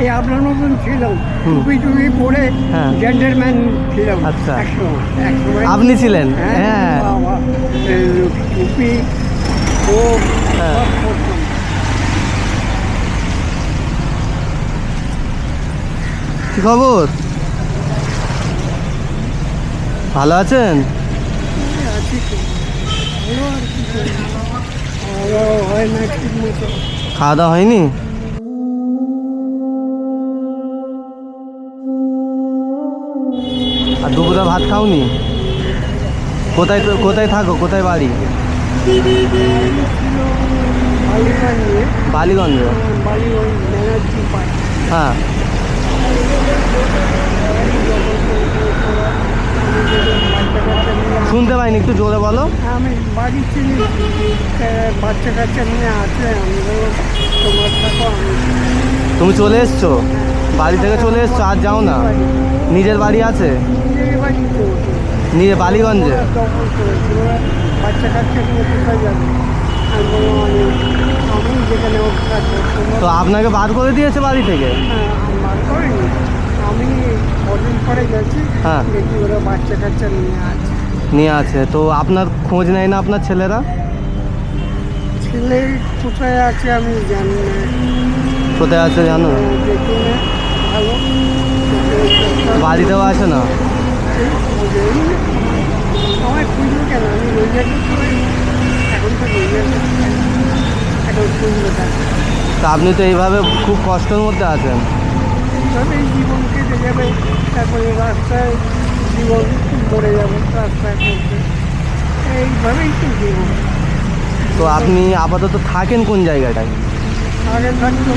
এই আপনার মতন ছিলাম। টুপি টুপি পরে হ্যাঁ। জেন্টেলম্যান ছিলাম। আচ্ছা। আপনি ছিলেন? হ্যাঁ। এই টুপি ও হ্যাঁ। কি খবর? ভালো আছেন? হয় খাওয়া দাওয়া হয়নি? দুপুরে ভাত খাওনি? কোথায় কোথায় থাকো? কোথায় বাড়ি? বালিগঞ্জ। হ্যাঁ। শুনতে পাইনি একটু জোরে বলো। আমি বাড়ি চিনি। বাচ্চা কাচ্চা নিয়ে আছে তুমি চলে এসছো? বাড়ি থেকে চলে এসছো? আর যাও না? নিজের বাড়ি আছে? বালিগঞ্জে? নিয়ে কাছে তো আপনাকে বার করে দিয়েছে বাড়ি থেকে? আমি কদিন পরে গেছি হ্যাঁ। দেখি ওরা বাচ্চা কাচ্চা নিয়ে আছে। নিয়ে আছে। তো আপনার খোঁজ নেয় না আপনার ছেলেরা? ছেলে কোথায় আছে আমি জানি না। কোথায় আছে জানো? বাড়িতেও আছে না? কেন আমি এখন তো এখন আপনি তো এইভাবে খুব কষ্টের মধ্যে আছেন। এইভাবেই জীবন কেটে যাবে তারপরে রাস্তায় জীবন মরে যাবে রাস্তায় এইভাবেই তো জীবন তো আপনি আপাতত থাকেন কোন জায়গাটায়? আগে থাকতো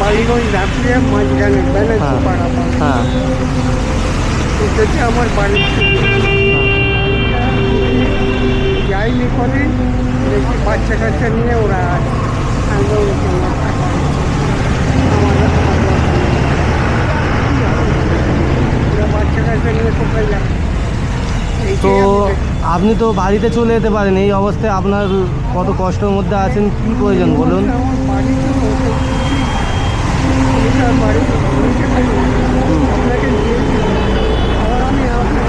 বালিগঞ্জ ঝাঁপিয়ে মাঝখানে ব্যানার্জি হ্যাঁ। এটাতে আমার বাড়ি ছিল। যাইনি কদিন দেখি বাচ্চা কাচ্চা নিয়ে ওরা তো। আপনি তো বাড়িতে চলে যেতে পারেন এই অবস্থায় আপনার কত কষ্টের মধ্যে আছেন কি প্রয়োজন বলুন আমার বাড়ি তো ওটা ওটা বাড়ি তো বলতে পারি না। আপনাকে দিয়ে দিই। আবার আমি আপনার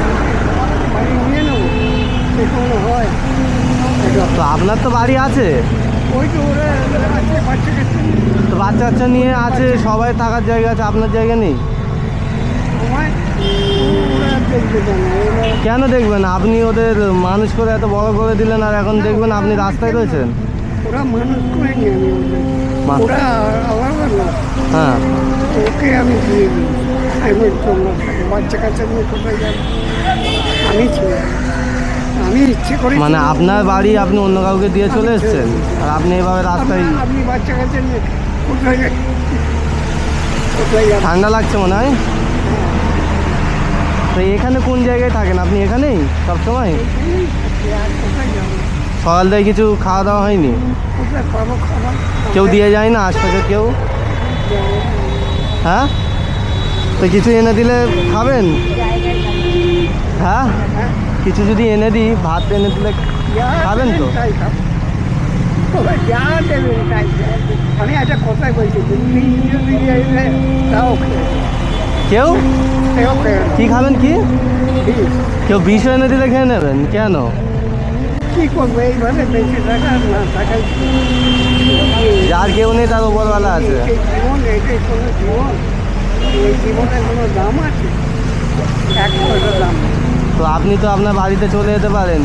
বাড়ি নিয়ে নেব হয় তো আপনার তো বাড়ি আছে? তো বাচ্চা কাচ্চা নিয়ে। আছে, সবাই থাকার জায়গা আছে, আপনার জায়গা নেই? কেন দেখবেন আপনি ওদের মানুষ করে এত বড় করে দিলেন আর এখন দেখবেন আপনি রাস্তায় রয়েছেন। হ্যাঁ। আমি ছিল আমি ইচ্ছে করি মানে আপনার বাড়ি আপনি অন্য কাউকে দিয়ে চলে এসেছেন? আর আপনি এভাবে রাস্তায় আপনি বাচ্চা কোথায় ঠান্ডা লাগছে মনে হয়? তো এখানে কোন জায়গায় থাকেন? আপনি এখানেই সবসময়? সকাল থেকে কিছু খাওয়া দাওয়া হয়নি? কেউ দিয়ে যায় না আশপাশে কেউ? হ্যাঁ? তো কিছু এনে দিলে খাবেন? হ্যাঁ। হ্যাঁ? কিছু যদি এনে দিই, ভাত এনে দিলে খাবেন তো? আমি একটা কথাই বলছি কেউ? কি খাবেন কি? কেউ বিষ এনে দিলে খেয়ে নেবেন? কেন? কি করব না যার কেউ নেই, তার ওপরওয়ালা আছে। জীবনের কোনো দাম আছে? এক পয়সা দাম নেই। তো আপনি তো আপনার বাড়িতে চলে যেতে পারেন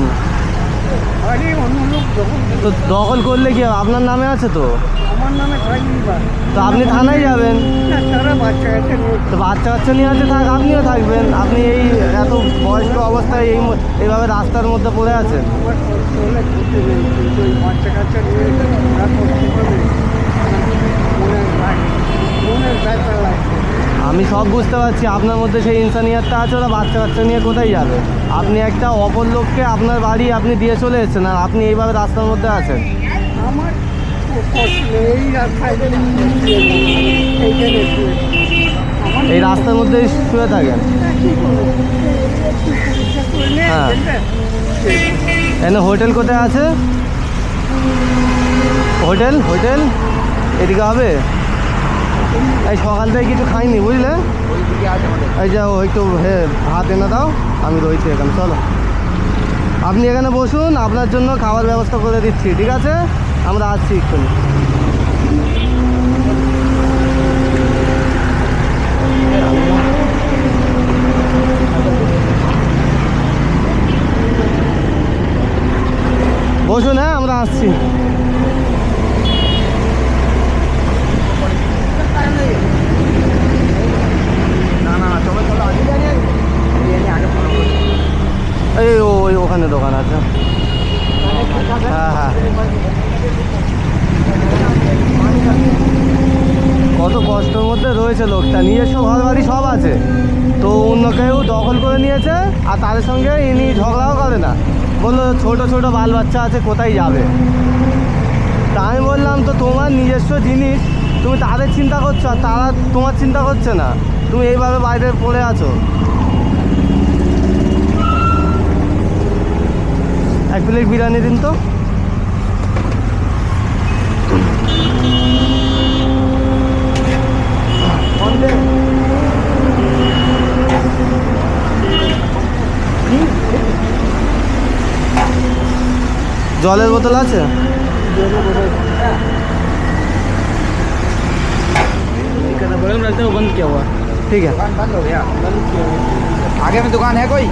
তো দখল করলে কি? আপনার নামে আছে তো? আমার নামে তো আপনি থানায় যাবেন? তো বাচ্চা কাচ্চা নিয়ে আছে থাক আপনিও থাকবেন। আপনি এই এত বয়স্ক অবস্থায় এই এইভাবে রাস্তার মধ্যে পড়ে আছেন। বাচ্চা আমি সব বুঝতে পারছি আপনার মধ্যে সেই ইনসানিয়াতটা আছে ওরা বাচ্চা কাচ্চা নিয়ে কোথায় যাবে? আপনি একটা অপর লোককে আপনার বাড়ি আপনি দিয়ে চলে এসেছেন আর আপনি এইভাবে রাস্তার মধ্যে আছেন। আমার এই রাস্তার মধ্যেই শুয়ে থাকেন। হ্যাঁ। এখানে হোটেল কোথায় আছে? Hotel hotel? এদিকে হবে? এই সকাল থেকে কিছু খাইনি, বুঝলে? এই যে একটু হে, ভাত এনে দাও, আমি রয়েছি এখানে, চলো। আপনি এখানে বসুন, আপনার জন্য খাবার ব্যবস্থা করে দিচ্ছি, ঠিক আছে? আমরা আসছি এক্ষুনি। বসুন হ্যাঁ আমরা আসছি এই ও ওই ওখানে দোকান আছে হ্যাঁ হ্যাঁ কত কষ্টের মধ্যে রয়েছে লোকটা। নিজস্ব ঘর বাড়ি সব আছে। তো অন্য কেউ দখল করে নিয়েছে, আর তাদের সঙ্গে ইনি ঝগড়াও করে না। বলল, ছোট ছোট বাল বাচ্চা আছে, কোথায় যাবে? তা আমি বললাম, তো তোমার নিজস্ব জিনিস, তুমি তাদের চিন্তা করছ, আর তারা তোমার চিন্তা করছে না। তুমি এইভাবে বাইরে পড়ে আছো? এক প্লেট বিরিয়ানি দিন তো। জলের বোতল আছে बगल में रखते हैं वो बंद किया हुआ है ठीक है दुकान बंद हो गया आगे में दुकान है कोई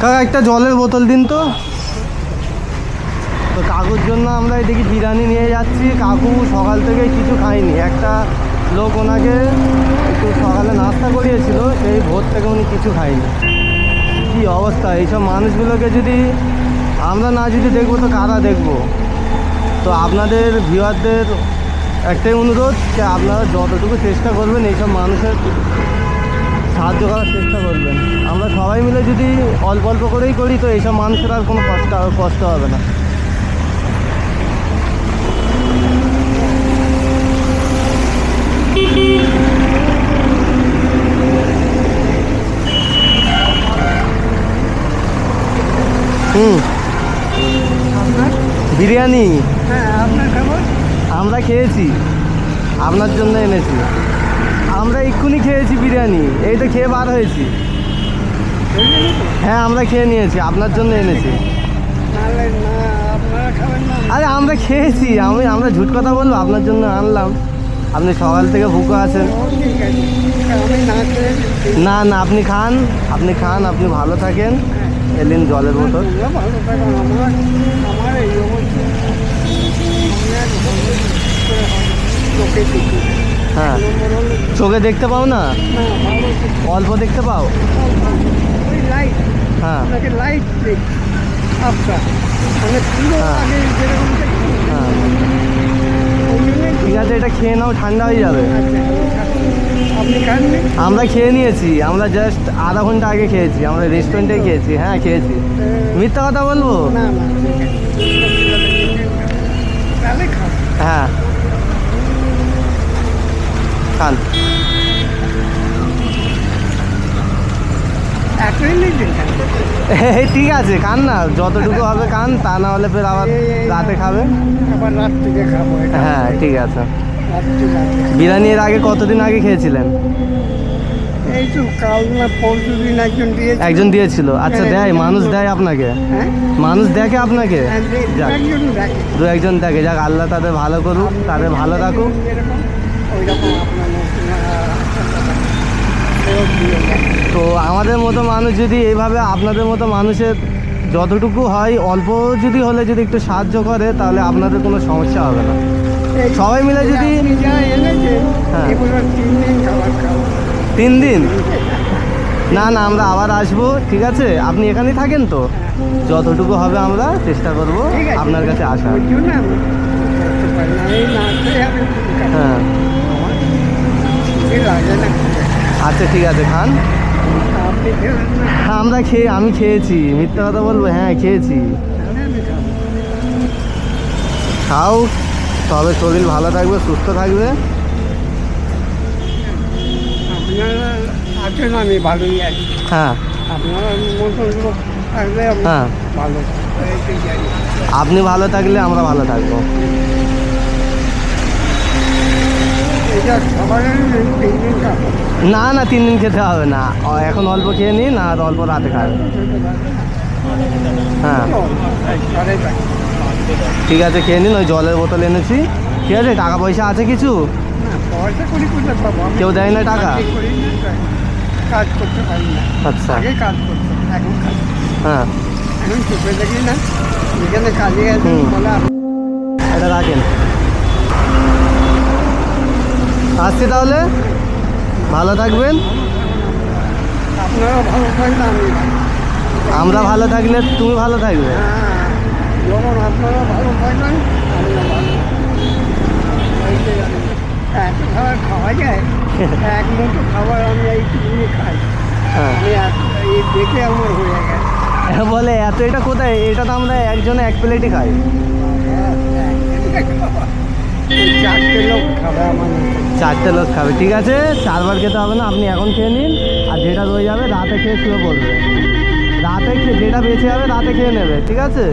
কাকা একটা জলের বোতল দিন তো তো কাকুর জন্য আমরা এদিকে বিরিয়ানি নিয়ে যাচ্ছি কাকু সকাল থেকে কিছু খায়নি একটা লোক ওনাকে একটু সকালে নাস্তা করিয়েছিল, সেই ভোর থেকে উনি কিছু খায়নি। কী অবস্থা? এইসব মানুষগুলোকে যদি আমরা না যদি দেখব, তো কারা দেখব? তো আপনাদের ভিউয়ারদের একটাই অনুরোধ যে আপনারা যতটুকু চেষ্টা করবেন, এইসব মানুষের সাহায্য করার চেষ্টা করবেন। আমরা সবাই মিলে যদি অল্প অল্প করেই করি, তো এইসব মানুষের আর কোনো কষ্ট কষ্ট হবে না। হুম। বিরিয়ানি। হ্যাঁ আমরা খেয়েছি। আপনার জন্য এনেছি। আমরা এক্ষুনি খেয়েছি বিরিয়ানি। এই তো খেয়ে বার হয়েছি। হ্যাঁ আমরা খেয়ে নিয়েছি। আপনার জন্য এনেছি। আরে আমরা খেয়েছি। আমি আমরা ঝুট কথা বলব। আপনার জন্য আনলাম। আপনি সকাল থেকে ভুকো আছেন? না না, আপনি খান আপনি খান, আপনি ভালো থাকেন। এলেন জলের বোতল। হ্যাঁ চোখে দেখতে পাও না? অল্প দেখতে পাও? হ্যাঁ। লাইট হ্যাঁ। আগে যেরকম দেখি হ্যাঁ ওই জন্যই ঠিক আছে, এটা খেয়ে নাও, ঠান্ডা হয়ে যাবে। আমরা খেয়ে নিয়েছি, আমরা জাস্ট আধা ঘণ্টা আগে খেয়েছি, আমরা রেস্টুরেন্টে খেয়েছি হ্যাঁ খেয়েছি। মিথ্যা কথা বলব? হ্যাঁ। খান। দিন এই ঠিক আছে খান না যতটুকু হবে খান তা না হলে ফের আবার রাতে খাবে। আবার রাত থেকে খাব হ্যাঁ ঠিক আছে। রাত্রি লাগে বিরিয়ানি এর আগে কতদিন আগে খেয়েছিলেন? এই তো কাল না পরশু দিন একজন দিয়েছে একজন দিয়েছিল। আচ্ছা দেয় মানুষ দেয় আপনাকে? হ্যাঁ? মানুষ দেখে আপনাকে? হ্যাঁ, যাক। দু একজন দেখে। যাক আল্লাহ তাদের ভালো করুক তাদের ভালো রাখুক। ওই রকম আপনার নতুন, আহ, ফেরত দিয়ে দেয়। তো আমাদের মতো মানুষ যদি এইভাবে আপনাদের মতো মানুষের যতটুকু হয়, অল্প যদি হলে যদি একটু সাহায্য করে, তাহলে আপনাদের কোনো সমস্যা হবে না। সবাই মিলে যদি হ্যাঁ। তিন দিন? না না, আমরা আবার আসব, ঠিক আছে? আপনি এখানেই থাকেন তো? যতটুকু হবে আমরা চেষ্টা করব আপনার কাছে খাব? হ্যাঁ আমার কিছুই লাগে না আচ্ছা ঠিক আছে, খান। হ্যাঁ আমরা খেয়ে, আমি খেয়েছি। মিথ্যা কথা বলব? হ্যাঁ খেয়েছি। খাও, তবে শরীর ভালো থাকবে, সুস্থ থাকবে। হ্যাঁ। হ্যাঁ। আপনি ভালো থাকলে আমরা ভালো থাকব এটা খাবারের এই তিন দিন খাব না না, তিন দিন খেতে হবে না। এখন অল্প খেয়ে নিন, আর অল্প রাতে খাবে। হ্যাঁ। ঠিক আছে, খেয়ে নিন, ওই জলের বোতল এনেছি। ঠিক আছে, টাকা পয়সা আছে কিছু? কেউ দেয় না টাকা? আচ্ছা। হ্যাঁ। এটা রাখেন। আসছি তাহলে। ভালো থাকবেন। আমরা ভালো থাকলে তুমি ভালো থাকবে। হ্যাঁ। এক খাবার আমি খাই হ্যাঁ দেখে আমার হয়ে বলে, এত এটা কোথায়? এটা তো আমরা একজনে এক প্লেটই খাই। এই চারটে লোক খাবে ঠিক আছে? চারবার খেতে হবে না আপনি এখন খেয়ে নিন আর যেটা রয়ে যাবে রাতে খেয়ে শুয়ে পড়বে। রাতে খেয়ে যেটা বেঁচে যাবে রাতে খেয়ে নেবে ঠিক আছে?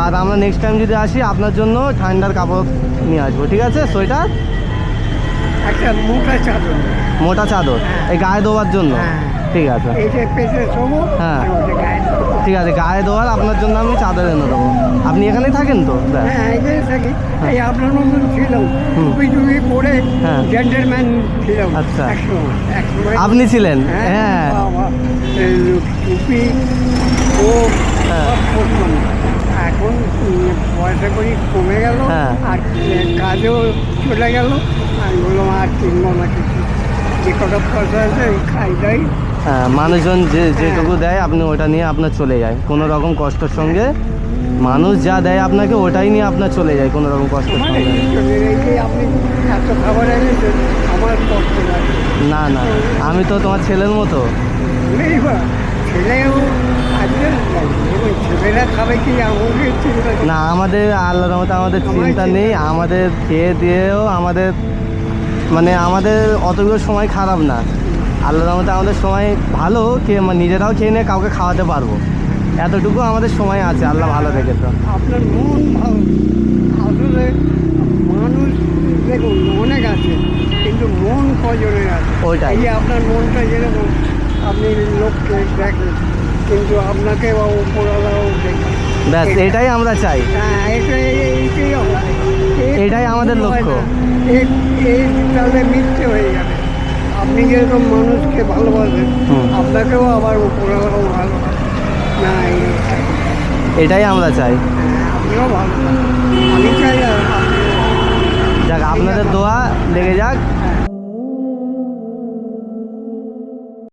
আর আমরা নেক্সট টাইম যদি আসি আপনার জন্য ঠান্ডার কাপড় নিয়ে আসব ঠিক আছে? সোয়েটার? একটা মোটা চাদর। মোটা চাদর এই গায়ে দেওয়ার জন্য? হ্যাঁ। ঠিক আছে। হ্যাঁ। ঠিক আছে গায়ে দেওয়ার আপনার জন্য আমি চাদর এনে দেবো। আপনি এখানেই থাকেন তো? হ্যাঁ এই থাকি। এই আপনার মতন ছিলাম। টুপি টুপি পরে হ্যাঁ। জেন্টেলম্যান ছিলাম। আচ্ছা। আপনি ছিলেন? হ্যাঁ টুপি ও হ্যাঁ। এখন উম, পয়সা করি কমে গেল হ্যাঁ। আর কাজও চলে গেল। আমি বললাম আর কিনবো না কিছু যে কটা পয়সা আছে খাই দাই। হ্যাঁ মানুষজন যে যেটুকু দেয় আপনি ওটা নিয়ে আপনার চলে যায়। কোনো রকম কষ্টের সঙ্গে মানুষ যা দেয় আপনাকে ওটাই নিয়ে আপনার চলে যায় কোনো রকম কষ্ট না না, আমি তো তোমার ছেলের মতো। না, আমাদের আল্লাহর মতো আমাদের চিন্তা নেই, আমাদের খেয়ে দিয়েও আমাদের মানে আমাদের অতগুলো সময় খারাপ না। আল্লাহর মতো আমাদের সময় ভালো মানে নিজেরাও খেয়ে নিয়ে কাউকে খাওয়াতে পারব। এতটুকু আমাদের সময় আছে আল্লাহ ভালো থেকে তো। আপনার মন ভালো আসলে মানুষ দেখুন অনেক আছে কিন্তু মন কজনের আছে? ওইটাই। এই আপনার মনটা যেরকম আপনি লোককে দেখেন কিন্তু আপনাকে দেখেন। ব্যাস এটাই আমরা চাই। হ্যাঁ এটা এইটাই এটাই আমাদের লক্ষ্য। তাহলে মিথ্যে হয়ে যাবে। আপনি যেরকম মানুষকে ভালোবাসেন? আপনাকেও আবার না। এটাই আমরা চাই। আপনিও ভালো। আমি চাই ভালো। যাক আপনাদের দোয়া লেগে যাক।